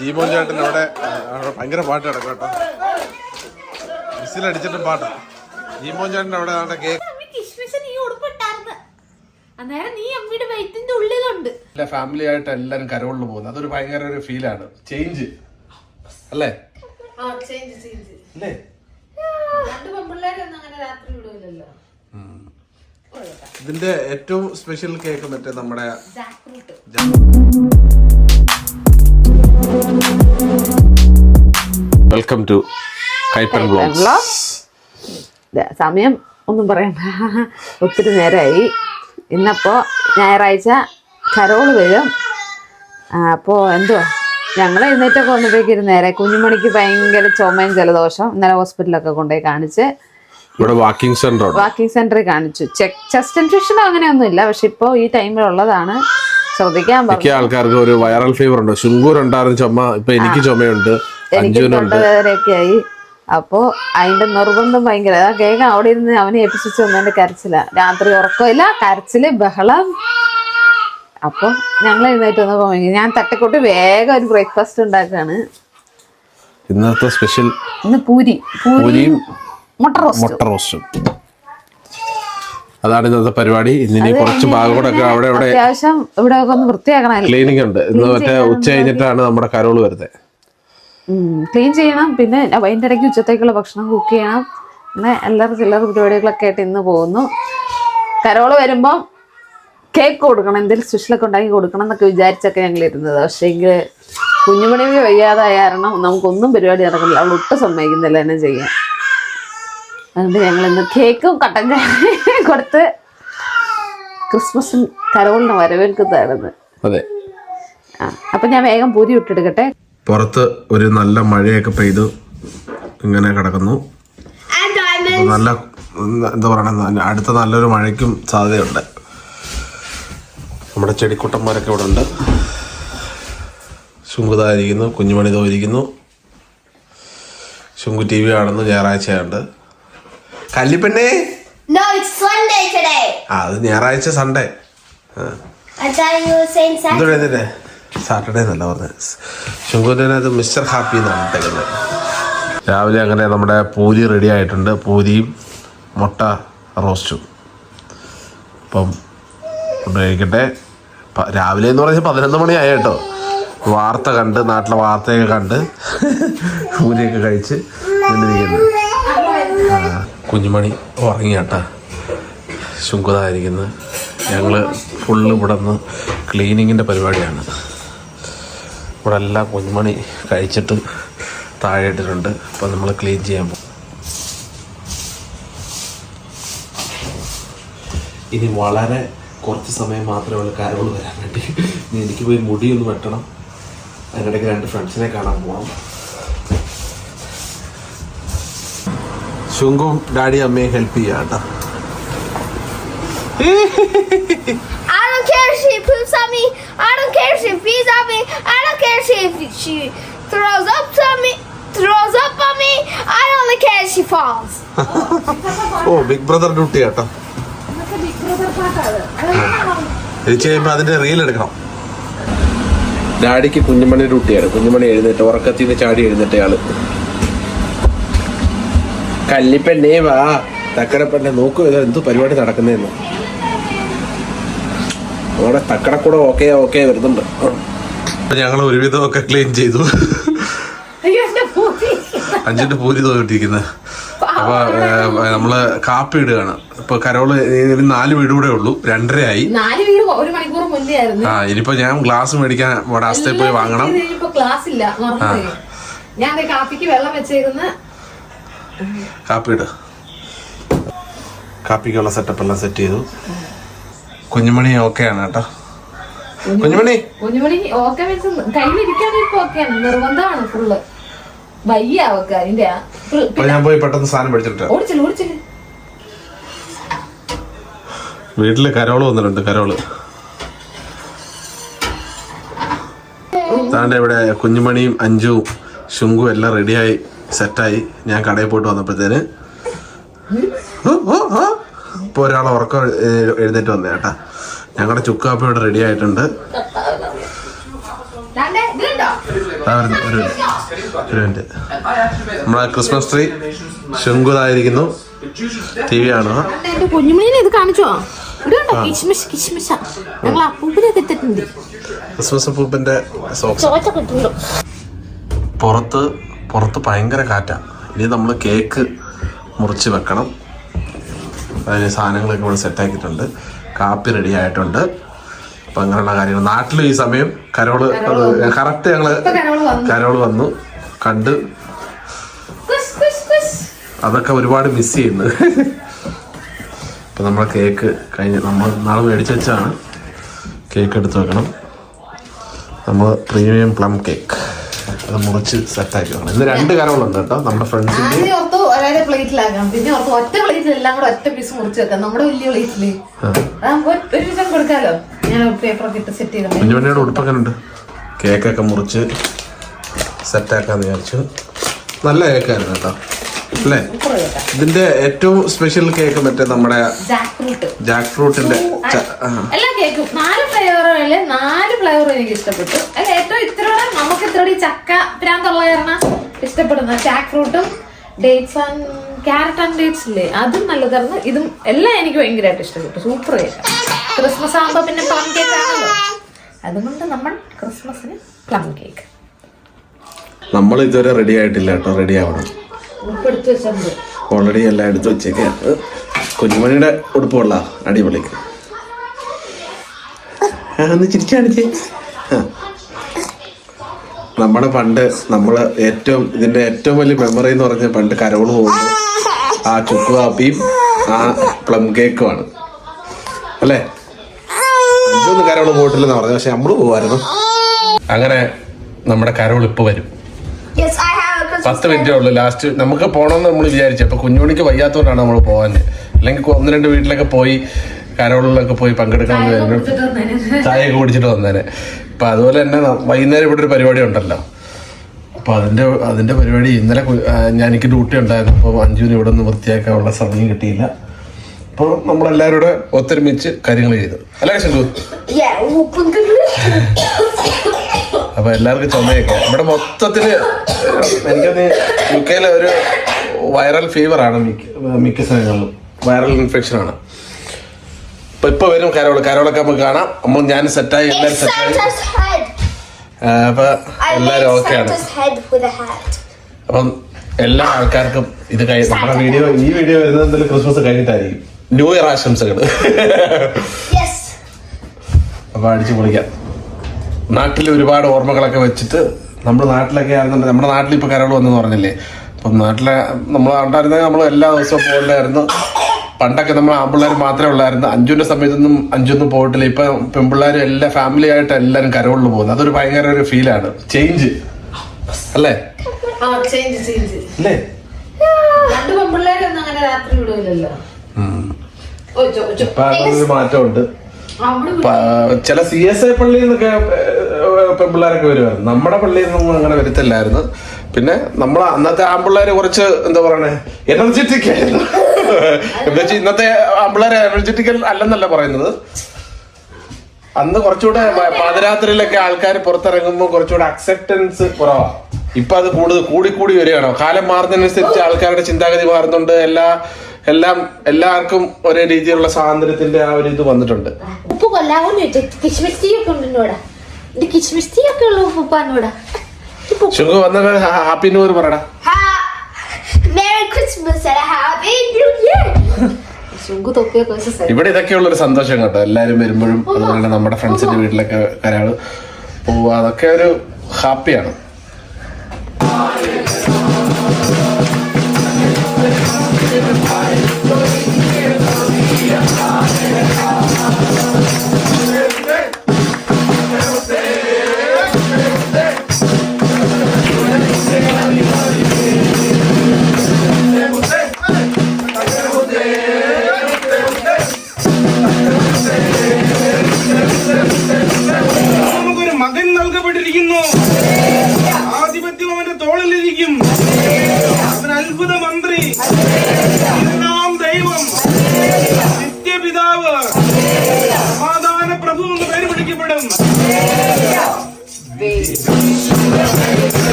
ജീമോൻ ചേട്ടൻ അവിടെ അവിടെ ഭയങ്കര പാട്ട് കിടക്കും കേട്ടോ. വിസിലടിച്ചിട്ടും പാട്ടാ. ജീമോൻ ചേട്ടൻ അവിടെ അവിടെ കേക്ക് അമ്മ കിഷ്മിഷ് നീ ഉടുപ്പിട്ടാർന്ന്. അന്നേരം നീ അമ്മയുടെ വയറ്റിന്റെ ഉള്ളിലുണ്ട്. ഫാമിലി ആയിട്ട് എല്ലാരും കരോളിൽ പോകുന്നു. അതൊരു ഭയങ്കര ഒരു ഫീലാണ് ചേഞ്ച് അല്ലേ? അല്ലേ? രണ്ട് പെൺപിള്ളേരൊന്നും അങ്ങനെ രാത്രി വിടൂലല്ലോ. ഇതിന്റെ ഏറ്റവും സ്പെഷ്യൽ കേക്ക് മറ്റേ നമ്മുടെ jack fruit welcome to Kaippan blogs സമയം ഒന്നും പറയണ്ട. ഒത്തിരി നേരമായി ഇന്നപ്പോ ഞായറാഴ്ച കരോൾ വരും. അപ്പോ എന്തുവാ? ഞങ്ങൾ എഴുന്നേറ്റൊക്കെ വന്നപ്പോഴേക്ക് ഒരു നേരെ കുഞ്ഞുമണിക്ക് ഭയങ്കര ചുമയും ജലദോഷം ഇന്നലെ ഹോസ്പിറ്റലൊക്കെ കൊണ്ടുപോയി കാണിച്ച് ഇവിടെ വാക്കിംഗ് സെന്റർ വാക്കിംഗ് സെന്ററിൽ കാണിച്ചു. ചെക്ക് ചെസ്റ്റ് ഇൻഫെക്ഷനോ അങ്ങനെയൊന്നുമില്ല. പക്ഷെ ഇപ്പോൾ ഈ ടൈമിലുള്ളതാണ്. ശ്രദ്ധിക്കാൻ മിക്ക ആൾക്കാർക്ക് ഒരു വൈറൽ ഫീവർ ഉണ്ട്. ശുങ്കൂർ ഉണ്ടായിരുന്ന ചുമ ഇപ്പൊ എനിക്ക് ചുമയുണ്ട്. അഞ്ജുനുണ്ട് ആയി. അപ്പോ അതിന്റെ നിർബന്ധം ഭയങ്കര. കേക്ക് അവിടെ ഇരുന്ന് അവനെ ഏൽപ്പിച്ചു വന്നതിന്റെ കരച്ചില. രാത്രി ഉറക്കമില്ല കരച്ചിൽ ബഹളം. അപ്പൊ ഞങ്ങൾ എഴുന്നേറ്റ് വന്നപ്പോ ഞാൻ തട്ടിക്കൂട്ടി വേഗം ഒരു ബ്രേക്ക്ഫാസ്റ്റ് ഉണ്ടാക്കുകയാണ് ഇന്നത്തെ സ്പെഷ്യൽ ഇന്ന് പൂരി. പൂരി പൂരിയും മുട്ട റോസ്റ്റ് മുട്ട റോസ്റ്റും അതാണ് ഇന്നത്തെ പരിപാടി. ഇന്നിനി കുറച്ച് ഭാഗം കൂടെ അവിടെ ഇവിടെ അത്യാവശ്യം ഇവിടെ ഒന്ന് ക്ലീനിങ് ഉണ്ട്. ഇന്ന് മറ്റേ ഉച്ച കഴിഞ്ഞിട്ടാണ് നമ്മുടെ കരോൾ വരുന്നത് ക്ലീൻ ചെയ്യണം. പിന്നെ അതിന്റെ ഇടയ്ക്ക് ഉച്ചത്തേക്കുള്ള ഭക്ഷണം കുക്ക് ചെയ്യണം. പിന്നെ എല്ലാവരും ചില്ലറ പരിപാടികളൊക്കെ ആയിട്ട് ഇന്ന് പോകുന്നു. കരോൾ വരുമ്പം കേക്ക് കൊടുക്കണം. എന്തെങ്കിലും സ്പെഷ്യലൊക്കെ ഉണ്ടാക്കി കൊടുക്കണം എന്നൊക്കെ വിചാരിച്ചൊക്കെ ഞങ്ങൾ ഇരുന്നത്. പക്ഷേ എങ്കിൽ കുഞ്ഞുമണിക്ക് വയ്യാതായ കാരണം നമുക്കൊന്നും പരിപാടി നടക്കുന്നില്ല അവൾ ഒട്ടും സമ്മതിക്കുന്നില്ല എന്നെ ചെയ്യാൻ. അതുകൊണ്ട് ഞങ്ങൾ ഇന്ന് കേക്കും കട്ടൻ ചായയും കൊടുത്ത് ക്രിസ്മസും കരോളിനെ വരവേൽക്കുന്നതാണ് അതെ. ആ അപ്പം ഞാൻ വേഗം പൂരി ഇട്ടെടുക്കട്ടെ. പുറത്ത് ഒരു നല്ല മഴയൊക്കെ പെയ്ത് ഇങ്ങനെ കിടക്കുന്നു. നല്ല എന്താ പറയണ അടുത്ത നല്ലൊരു മഴയ്ക്കും സാധ്യതയുണ്ട്. നമ്മുടെ ചെടിക്കുട്ടന്മാരൊക്കെ ഇവിടെ ഉണ്ട്. ശുങ്കുത ഇരിക്കുന്നു കുഞ്ഞുമണി ഇരിക്കുന്നു. ശുങ്കു ടി വി ആണെന്ന് ഞായറാഴ്ചയുണ്ട് കല്ലിപ്പെണ്ണേ. No, it's Sunday today. ആ അത് ഞായറാഴ്ച Sunday I thought you were saying Saturday. എന്തുകൊണ്ട് സാറ്റർഡേ എന്നല്ല പറഞ്ഞത് ശുങ്കുവിന്റെ അത് മിസ്റ്റർ ഹാപ്പി എന്നാണ് ഇട്ടേക്കുന്നത്. രാവിലെ അങ്ങനെ നമ്മുടെ പൂരി റെഡി ആയിട്ടുണ്ട്. പൂരിയും മുട്ട റോസ്റ്റും അപ്പം കഴിക്കട്ടെ രാവിലെ എന്ന് പറഞ്ഞാൽ പതിനൊന്ന് മണിയായി കേട്ടോ. വാർത്ത കണ്ട് നാട്ടിലെ വാർത്തയൊക്കെ കണ്ട് പൂരിയൊക്കെ കഴിച്ച് നിന്നിരിക്കുന്നു. ആ, കുഞ്ഞുമണി ഉറങ്ങി കേട്ടാ ശുങ്കുതായിരിക്കുന്നത് ഞങ്ങൾ ഫുള്ള് ഇവിടെ നിന്ന് ക്ലീനിങ്ങിന്റെ പരിപാടിയാണ്. ഇവിടെ എല്ലാം കുഞ്ഞുമണി കഴിച്ചിട്ട് താഴെ ഇട്ടിട്ടുണ്ട് അപ്പോൾ നമ്മൾ ക്ലീൻ ചെയ്യാൻ പോകും ഇനി വളരെ കുറച്ച് സമയം മാത്രമേ ഉള്ളൂ കരോൾ വരാൻ വേണ്ടി എനിക്ക് പോയി മുടിയൊന്ന് വെട്ടണം. അതിനിടയ്ക്ക് രണ്ട് ഫ്രണ്ട്സിനെ കാണാൻ പോകണം ശുങ്കും ഡാഡി അമ്മയും ഹെൽപ്പ് ചെയ്യാം കേട്ടോ I don't care if she poops on me. I don't care if she pees on me. I don't care if she, if she throws up on me. Throws up on me. I only care if she falls. Oh big brother duty കേട്ടോ തിരിച്ചു കഴിയുമ്പോൾ അതിന്റെ reel എടുക്കണം ഡാഡിക്ക് കുഞ്ഞുമണി ഡ്യൂട്ടിയാണ് കുഞ്ഞുമണി എഴുന്നേറ്റ് ഉറക്കത്തിൽ നിന്ന് ചാടി എഴുന്നേറ്റയാൾ കല്ലിപ്പെണ്ണേ വാ. തക്കടപ്പെണ്ണെ നോക്കൂ ഇത് എന്ത് പരിപാടി നടക്കുന്നതെന്ന് അവിടെ തക്കടക്കൂടെ ഓക്കെ ഓക്കെ വരുന്നുണ്ട്. ഞങ്ങൾ ഒരുവിധം ഒക്കെ ക്ലീൻ ചെയ്തു. അഞ്ചിന്റെ പൂരി തോന്നിട്ടിരിക്കുന്നത് അപ്പൊ നമ്മൾ കാപ്പി ഇടുകയാണ്. ഇപ്പൊ കരോൾ ഇനി നാല് വീട് കൂടെ ഉള്ളൂ. രണ്ടരയായി. നാല് വീട് ഒരു മണിക്കൂർ മുന്നേ ആയിരുന്നു. ആ ഇനിയിപ്പോ ഞാൻ ഗ്ലാസ് മേടിക്കാൻ അവിടെ ആസ്തയിൽ പോയി വാങ്ങണം. ഞാൻ കാപ്പിക്ക് വെള്ളം വെച്ചേക്കുന്ന. കാപ്പി ഇട് കാപ്പിക്കുള്ള സെറ്റപ്പ് എല്ലാം സെറ്റ് ചെയ്തു. കുഞ്ഞുമണി ഓക്കെയാണ് കേട്ടോ. കുഞ്ഞുമണി കുഞ്ഞുമണി. ഓക്കെ വെച്ച് കയ്യിലിരിക്കാൻ ഇപ്പൊ ഓക്കെയാണ് നിർബന്ധമാണ് ഫുള്ള് വയ്യ അവക്ക് അതിന്റെ ഞാൻ പോയി പെട്ടെന്ന് സാധനം പഠിച്ചിട്ട്. ഓടിച്ചില്ല ഓടിച്ചില്ല വീട്ടിൽ കരോൾ വന്നിട്ടുണ്ട് കരോൾ. താണ്ടെ ഇവിടെ കുഞ്ഞുമണിയും അഞ്ചുവും ശുങ്കും എല്ലാം റെഡിയായി സെറ്റായി. ഞാൻ കടയിൽ പോയിട്ട് വന്നപ്പോഴത്തേന് ഇപ്പോൾ. ഒരാൾ ഉറക്കം എഴുന്നേറ്റ് വന്നേ കേട്ടാ. ഞങ്ങളുടെ ചുക്കാപ്പി ഇവിടെ റെഡി ആയിട്ടുണ്ട്. ഒരു മിനിറ്റ്. നമ്മളെ ക്രിസ്മസ് ട്രീ ശുങ്കുതായിരിക്കുന്നു ടി വി ആണ് എന്റെ കുഞ്ഞുമണീനെ ഇത് കാണിച്ചോ? ഞങ്ങൾ അപ്പൂപ്പിനെ ക്രിസ്മസ് പൂപ്പിന്റെ സോക്സ് പുറത്ത് പുറത്ത് ഭയങ്കര കാറ്റാണ് ഇനി നമ്മൾ കേക്ക് മുറിച്ച് വെക്കണം. അതിന് സാധനങ്ങളൊക്കെ ഇവിടെ സെറ്റാക്കിയിട്ടുണ്ട് കാപ്പി റെഡി ആയിട്ടുണ്ട്. അപ്പം അങ്ങനെയുള്ള കാര്യങ്ങൾ. നാട്ടിലും ഈ സമയം കരോൾ കറക്റ്റ് ഞങ്ങൾ കരോൾ വന്നു. കണ്ട് അതൊക്കെ ഒരുപാട് മിസ് ചെയ്യുന്നു. അപ്പം നമ്മളെ കേക്ക് കഴിഞ്ഞ് നമ്മൾ നാളെ മേടിച്ച് വെച്ചാണ്. കേക്ക് എടുത്ത് വെക്കണം. നമ്മൾ പ്രീമിയം പ്ലം കേക്ക് അത് മുറിച്ച് സെറ്റാക്കി വെക്കണം. ഇന്ന് രണ്ട് കരകളുണ്ട് കേട്ടോ. നമ്മുടെ ഫ്രണ്ട്സിന്റെ ആദ്യം ഓർത്ത് ഒരേ പ്ലേറ്റിലാക്കാം പിന്നെ ഓർത്ത് ഒറ്റ പ്ലേറ്റിൽ എല്ലാം കൂടെ ഒറ്റ പീസ് മുറിച്ച് വെക്കാം നമ്മുടെ വലിയ പ്ലേറ്റിൽ അതാകുമ്പോ ഒരു വിധം കൊടുക്കാലോ? ഞാൻ പേപ്പറൊക്കെ ഇട്ട് സെറ്റ് ചെയ്തത് കുഞ്ഞുമണിയുടെ ഉടുപ്പൊക്കെ ഉണ്ട് കേക്കൊക്കെ മുറിച്ച് സെറ്റാക്കാന്ന് വിചാരിച്ചു. നല്ല കേക്കായിരുന്നു കേട്ടോ. അല്ലേ? ഇതിന്റെ ഏറ്റവും സ്പെഷ്യൽ കേക്ക് മറ്റേ നമ്മുടെ ജാക്ക് ഫ്രൂട്ട് ജാക്ക് ഫ്രൂട്ടിന്റെ. എല്ലാ കേക്കും നാല് ഫ്ലേവറുകളിൽ നാല് ഫ്ലേവർ എനിക്ക് ഇഷ്ടപ്പെട്ടു. അല്ല ഏറ്റവും ഇത്രയോടെ നമുക്ക് ഇത്രയോടെ ചക്ക പ്രാന്തുള്ള കാരണം ഇഷ്ടപ്പെടുന്ന ചാക്ക് ഫ്രൂട്ടും dates and carrot and dates ഇല്ലേ? അതും നല്ലതായിരുന്നു. ഇതും എല്ലാം എനിക്ക് ഭയങ്കരമായിട്ട് ഇഷ്ടപ്പെട്ടു. സൂപ്പർ ആയിട്ട് ക്രിസ്മസ് ആകുമ്പോൾ പിന്നെ പ്ലം കേക്ക് ആണല്ലോ. അതുകൊണ്ട് നമ്മൾ ക്രിസ്മസിന് പ്ലം കേക്ക് നമ്മൾ ഇതുവരെ റെഡി ആയിട്ടില്ല കേട്ടോ. റെഡി ആവണം. ഓൾറെഡി എല്ലാം എടുത്ത് വെച്ചേക്കാണ്. കുഞ്ഞുമണിയുടെ ഉടുപ്പുള്ള അടിപൊളിക്ക് ഒന്ന് ചിരിച്ചാണിച്ചേ നമ്മുടെ പണ്ട് നമ്മൾ ഏറ്റവും ഇതിന്റെ ഏറ്റവും വലിയ മെമ്മറി എന്ന് പറഞ്ഞാൽ പണ്ട് കരോൾ പോകുന്നു ആ ചുക്ക് കാപ്പിയും ആ പ്ലം കേക്കുമാണ് അല്ലേ? അഞ്ചൊന്നും കരോൾ പോയിട്ടില്ലെന്ന് പറഞ്ഞു പക്ഷെ നമ്മൾ പോവായിരുന്നു. അങ്ങനെ നമ്മുടെ കരോൾ ഇപ്പൊ വരും. പത്ത് മിനിറ്റേ ഉള്ളൂ. ലാസ്റ്റ് നമുക്ക് പോകണമെന്ന് നമ്മൾ വിചാരിച്ചു. അപ്പൊ കുഞ്ഞുമണിക്ക് വയ്യാത്തോണ്ടാണ് നമ്മൾ പോകാൻ അല്ലെങ്കിൽ ഒന്ന് രണ്ട് വീട്ടിലൊക്കെ പോയി കരോളിലൊക്കെ പോയി പങ്കെടുക്കാൻ ചായയൊക്കെ കുടിച്ചിട്ട് വന്നേനെ. അപ്പം അതുപോലെ തന്നെ വൈകുന്നേരം ഇവിടെ ഒരു പരിപാടി ഉണ്ടല്ലോ. അപ്പൊ അതിന്റെ അതിന്റെ പരിപാടി ഇന്നലെ ഞാൻ എനിക്ക് ഡ്യൂട്ടി ഉണ്ടായിരുന്നു. അപ്പോൾ അഞ്ചുവിന് ഇവിടെ നിന്ന് വൃത്തിയാക്കാനുള്ള സമയം കിട്ടിയില്ല. അപ്പോൾ നമ്മളെല്ലാവരും കൂടെ ഒത്തൊരുമിച്ച് കാര്യങ്ങൾ ചെയ്തു. അല്ലേ ശങ്കു Yeah, open the അപ്പൊ എല്ലാവർക്കും ചുമയൊക്കെ. ഇവിടെ മൊത്തത്തിൽ എനിക്കത് യു കെയിലെ ഒരു വൈറൽ ഫീവർ ആണ് മിക്ക മിക്ക സ്ഥലങ്ങളിലും വൈറൽ ഇൻഫെക്ഷൻ ആണ്. ഇപ്പൊ ഇപ്പൊ വരും കരോൾ. കരോളൊക്കെ നമുക്ക് കാണാം. നമ്മൾ ഞാൻ സെറ്റായി എല്ലാവരും It's സെറ്റായി. അപ്പൊ എല്ലാരും ഓക്കെയാണ്. അപ്പം എല്ലാ ആൾക്കാർക്കും ഇത് കഴി നമ്മുടെ വീഡിയോ ഈ വീഡിയോ വരുന്നത് എന്തായാലും ക്രിസ്മസ് കഴിഞ്ഞിട്ടായിരിക്കും. ന്യൂ ഇയർ ആശംസകൾ. അപ്പൊ അടിച്ചു പൊളിക്കാം. നാട്ടിൽ ഒരുപാട് ഓർമ്മകളൊക്കെ വെച്ചിട്ട് നമ്മൾ നാട്ടിലൊക്കെ ആയിരുന്നുണ്ട് നമ്മുടെ നാട്ടിൽ ഇപ്പൊ കരോൾ വന്നെന്ന് പറഞ്ഞില്ലേ? അപ്പം നാട്ടിലെ നമ്മൾ ഉണ്ടായിരുന്നെങ്കിൽ നമ്മൾ എല്ലാ ദിവസവും പോകില്ലായിരുന്നു പണ്ടൊക്കെ നമ്മൾ ആമ്പിള്ളേർ മാത്രമേ ഉള്ളായിരുന്നു. അഞ്ചുന്റെ സമയത്തൊന്നും അഞ്ചൊന്നും പോയിട്ടില്ല. ഇപ്പൊ പെൺപിള്ളേരും എല്ലാ ഫാമിലി ആയിട്ട് എല്ലാരും കരോളിൽ പോകുന്നു. അതൊരു ഭയങ്കര ഒരു ഫീലാണ് ചേഞ്ച് അല്ലേ? അല്ലേ? മാറ്റമുണ്ട്. ചില സി എസ് ഐ പള്ളിയിൽ നിന്നൊക്കെ പെമ്പിള്ളേരൊക്കെ പെൺപിള്ളേരൊക്കെ വരുമായിരുന്നു നമ്മുടെ പള്ളിയിൽ നിന്നൊന്നും അങ്ങനെ വരത്തില്ലായിരുന്നു. പിന്നെ നമ്മൾ അന്നത്തെ ആമ്പിള്ളേര് കുറച്ച് എന്താ പറയണേ എനർജറ്റിക് ആയിരുന്നു. എന്താ വെച്ചാൽ ഇന്നത്തെ ആമ്പിള്ളേര് എനർജറ്റിക്കൽ അല്ലെന്നല്ല പറയുന്നത്. അന്ന് കുറച്ചുകൂടെ പാതിരാത്രിയിലൊക്കെ ആൾക്കാർ പുറത്തിറങ്ങുമ്പോൾ കുറച്ചുകൂടെ അക്സെപ്റ്റൻസ് കുറവാ. ഇപ്പൊ അത് കൂടുതൽ കൂടി കൂടി വരികയാണോ. കാലം മാറുന്നതിനനുസരിച്ച് ആൾക്കാരുടെ ചിന്താഗതി മാറുന്നുണ്ട്. എല്ലാ എല്ലാം എല്ലാവർക്കും ഒരേ രീതിയിലുള്ള സ്വാതന്ത്ര്യത്തിന്റെ ആ ഒരു ഇത് വന്നിട്ടുണ്ട്. ഉപ്പ് ടീ ഒക്കെ ടീ ഒക്കെ ഉള്ള ഉപ്പ വന്ന ഹാപ്പി ന്യൂ ഇയർ പറയടാ. ശുങ്കു തൊപ്പിയൊക്കെ വെച്ച് set. ഇവിടെ ഇതൊക്കെയുള്ള ഒരു സന്തോഷം കേട്ടോ. എല്ലാരും വരുമ്പോഴും അതുപോലെ നമ്മുടെ ഫ്രണ്ട്സിന്റെ വീട്ടിലൊക്കെ കരാൾ പോവുക. അതൊക്കെ ഒരു ഹാപ്പിയാണ്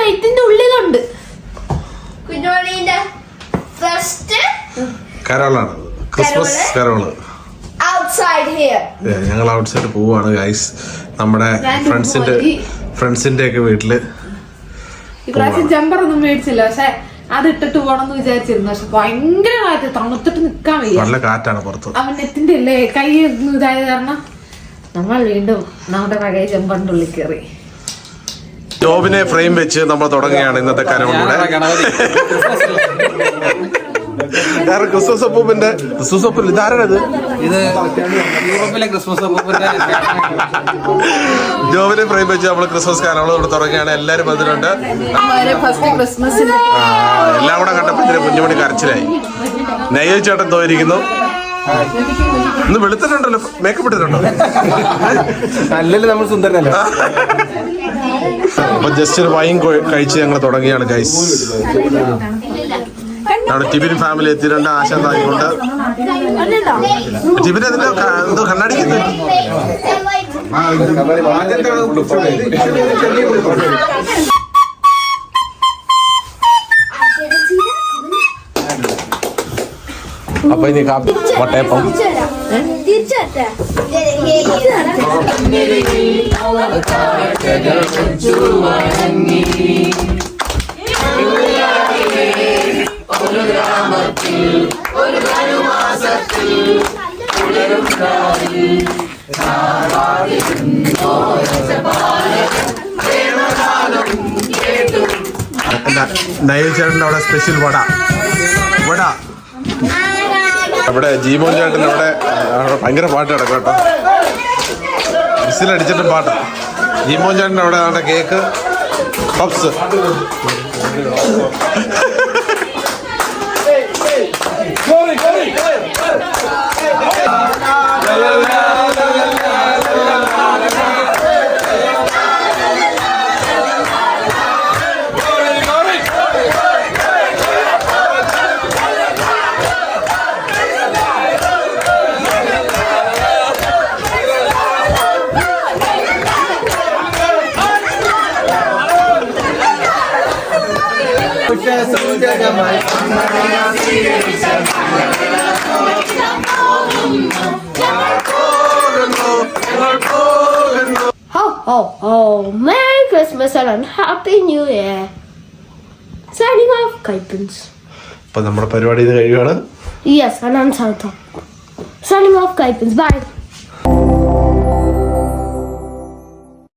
വയറ്റിന്റെ ഉള്ളിലുണ്ട്. കുഞ്ഞോളീന്റെ ഫസ്റ്റ് കരോളാണ്. ക്രിസ്മസ് കരോൾ outside ഞങ്ങൾ ഔട്ട് സൈഡ് പോവാണ് ഗൈസ് നമ്മുടെ ഫ്രണ്ട്സിന്റെ ഫ്രണ്ട്സിന്റെ ഒക്കെ വീട്ടിൽ. ഇപ്രാവശ്യം ജമ്പർ ഒന്നും മേടിച്ചില്ല പക്ഷെ അത് ഇട്ടിട്ട് എന്ന് വിചാരിച്ചിരുന്നു. പക്ഷെ ഭയങ്കര കാറ്റ് തണുത്തിട്ട് നിക്കാൻ വയ്യ. നല്ല കാറ്റാണ് പുറത്ത്. അവൻ നെറ്റിന്റെ അല്ലേ കൈ ഇതായത് ഇതായ കാരണം നമ്മൾ വീണ്ടും നമ്മുടെ പഴയ ജമ്പറിന്റെ ഉള്ളിൽ കയറി. ജോബിനെ ഫ്രെയിം വെച്ച് നമ്മൾ തുടങ്ങുകയാണ് ഇന്നത്തെ കാര്യങ്ങളിലൂടെ കാരണം ക്രിസ്മസ് അപ്പൂപ്പിന്റെ ക്രിസ്മസ് അപ്പൂ ഇതാരത് ഇത് യൂറോപ്പിലെ ക്രിസ്മസ് അപ്പൂപ്പിന്റെ ജോബിനെ ഫ്രെയിം വെച്ച് നമ്മൾ ക്രിസ്മസ് കാലങ്ങൾ ഇവിടെ തുടങ്ങിയാണ് എല്ലാരും അതിലുണ്ട് എല്ലാം കൂടെ കണ്ടപ്പോഴത്തേന് കുഞ്ഞുമണി കരച്ചിലായി. നെയ്യ ചേട്ടൻ തോന്നിരിക്കുന്നു ഇന്ന് വെളുത്തിട്ടുണ്ടല്ലോ. മേക്കപ്പ് ഇട്ടിട്ടുണ്ടോ? അല്ലല്ലോ നമ്മൾ സുന്ദരനല്ല? അപ്പൊ ജസ്റ്റ് ഒരു വൈൻ കഴിച്ച് ഞങ്ങൾ തുടങ്ങിയാണ് ഗൈസ് നമ്മുടെ ടിബിൻ ഫാമിലി എത്തിയിട്ടുണ്ട് ആശാന്തായിക്കൊണ്ട് ടിബിൻ അതിന്റെ എന്തോ കണ്ണാടിക്കുന്നത് അപ്പൊ ഇനി കാപ്പി വട്ടയപ്പം. തിരിച്ചട്ടെ നയൽ ചേട്ടന്റെ അവിടെ സ്പെഷ്യൽ വട. വട. അവിടെ ജീമോൻ ചേട്ടൻ അവിടെ ഭയങ്കര പാട്ട് കിടക്കും കേട്ടോ. വിസിലടിച്ചിട്ടും പാട്ട്. ജീമോൻ ചേട്ടൻ അവിടെ അവിടെ cake puffs. Ho, oh, oh, Merry Christmas and Happy New Year. Signing off, Kaipins. അപ്പൊ നമ്മുടെ പരിപാടി ഇത് Yes, and I'm Sartha. Signing off, Kaipins. Bye.